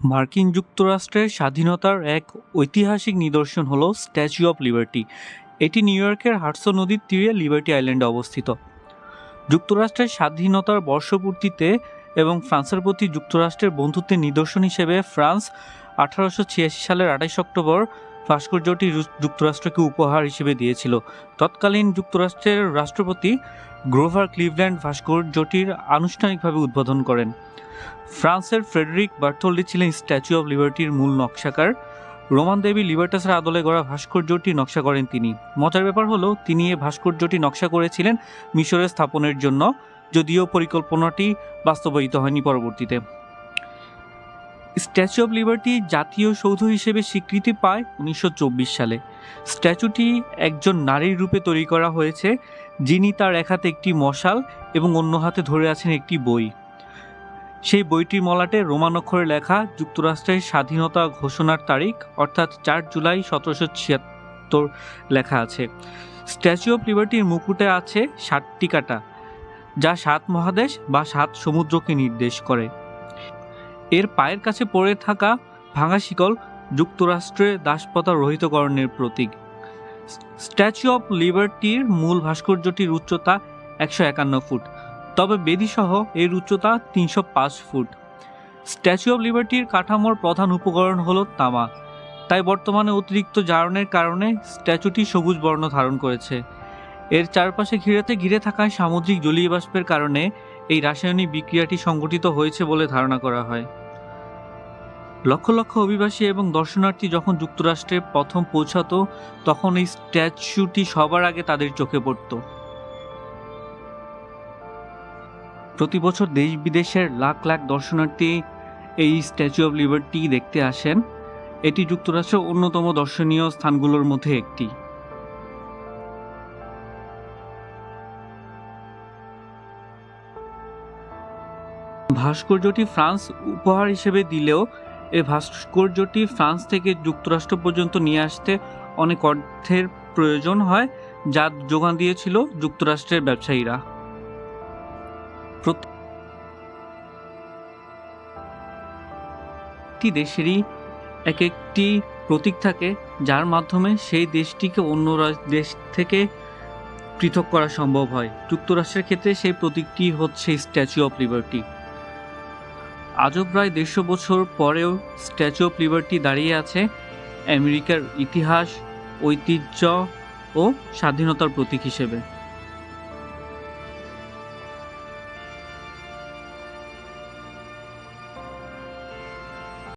মার্কিন যুক্তরাষ্ট্রের স্বাধীনতার এক ঐতিহাসিক নিদর্শন হল স্ট্যাচু অফ লিবার্টি। এটি নিউ ইয়র্কের হাটসো নদীর তীরে লিবার্টি আইল্যান্ডে অবস্থিত। যুক্তরাষ্ট্রের স্বাধীনতার বর্ষপূর্তিতে এবং ফ্রান্সের প্রতি যুক্তরাষ্ট্রের বন্ধুত্বের নিদর্শন হিসেবে ফ্রান্স আঠারোশো ছিয়াশি সালের আঠাশ অক্টোবর ভাস্কর্যটি যুক্তরাষ্ট্রকে উপহার হিসেবে দিয়েছিল। তৎকালীন যুক্তরাষ্ট্রের রাষ্ট্রপতি গ্রোভার ক্লিভল্যান্ড ভাস্কর্যটির আনুষ্ঠানিকভাবে উদ্বোধন করেন। ফ্রান্সের ফ্রেডরিক বার্থোল্ডি ছিলেন স্ট্যাচু অফ লিবার্টির মূল নকশাকার। রোমান দেবী লিবার্টাসের আদলে গড়া ভাস্কর্যটি নকশা করেন তিনি। মজার ব্যাপার হলো, তিনি এই ভাস্কর্যটি নকশা করেছিলেন মিশরে স্থাপনের জন্য, যদিও পরিকল্পনাটি বাস্তবায়িত হয়নি পরবর্তীতে। স্ট্যাচু অফ লিবার্টি জাতীয় সৌধ হিসেবে স্বীকৃতি পায় উনিশশো চব্বিশ সালে। স্ট্যাচুটি একজন নারীর রূপে তৈরি করা হয়েছে, যিনি তার এক হাতে একটি মশাল এবং অন্য হাতে ধরে আছেন একটি বই। সেই বইটির মলাটে রোমান অক্ষরে লেখা, যুক্তরাষ্ট্রের স্বাধীনতা ঘোষণার তারিখ, অর্থাৎ চার জুলাই সতেরোশো ছিয়াত্তর লেখা আছে। স্ট্যাচু অফ লিবার্টির মুকুটে আছে সাতটি কাটা, যা সাত মহাদেশ বা সাত সমুদ্রকে নির্দেশ করে। এর পায়ের কাছে পড়ে থাকা ভাঙা শিকল যুক্তরাষ্ট্রের দাসপ্রথা রহিতকরণের প্রতীক। স্ট্যাচু অফ লিবার্টির মূল ভাস্কর্যটির উচ্চতা একশো একান্ন ফুট, তবে বেদিসহ এর উচ্চতা তিনশো পাঁচ ফুট। স্ট্যাচু অফ লিবার্টির কাঠামোর প্রধান উপকরণ হলো তামা, তাই বর্তমানে অতিরিক্ত জারণের কারণে স্ট্যাচুটি সবুজ বর্ণ ধারণ করেছে। এর চারপাশে ঘিরেতে ঘিরে থাকা সামুদ্রিক জলীয় বাষ্পের কারণে এই রাসায়নিক বিক্রিয়াটি সংঘটিত হয়েছে বলে ধারণা করা হয়। লক্ষ লক্ষ অভিবাসী এবং দর্শনার্থী যখন যুক্তরাষ্ট্রে প্রথম পৌঁছাতো, তখন এই স্ট্যাচুটি সবার আগে তাদের চোখে পড়তো। প্রতি বছর দেশ বিদেশের লাখ লাখ দর্শনার্থী এই স্ট্যাচু অফ লিবার্টি দেখতে আসেন। এটি যুক্তরাষ্ট্রের অন্যতম দর্শনীয় স্থানগুলোর মধ্যে একটি। ভাস্কর্যটি ফ্রান্স উপহার হিসেবে দিলেও এই ভাস্কর্যটি ফ্রান্স থেকে যুক্তরাষ্ট্র পর্যন্ত নিয়ে আসতে অনেক অর্থের প্রয়োজন হয়, যা যোগান দিয়েছিল যুক্তরাষ্ট্রের ব্যবসায়ীরা। প্রত্যেকটি দেশেরই এক একটি প্রতীক থাকে, যার মাধ্যমে সেই দেশটিকে অন্য দেশ থেকে পৃথক করা সম্ভব হয়। যুক্তরাষ্ট্রের ক্ষেত্রে সেই প্রতীকটি হচ্ছে স্ট্যাচু অফ লিবার্টি। আজও প্রায় দেড়শো বছর পরেও স্ট্যাচু অফ লিবার্টি দাঁড়িয়ে আছে আমেরিকার ইতিহাস, ঐতিহ্য ও স্বাধীনতার প্রতীক হিসেবে।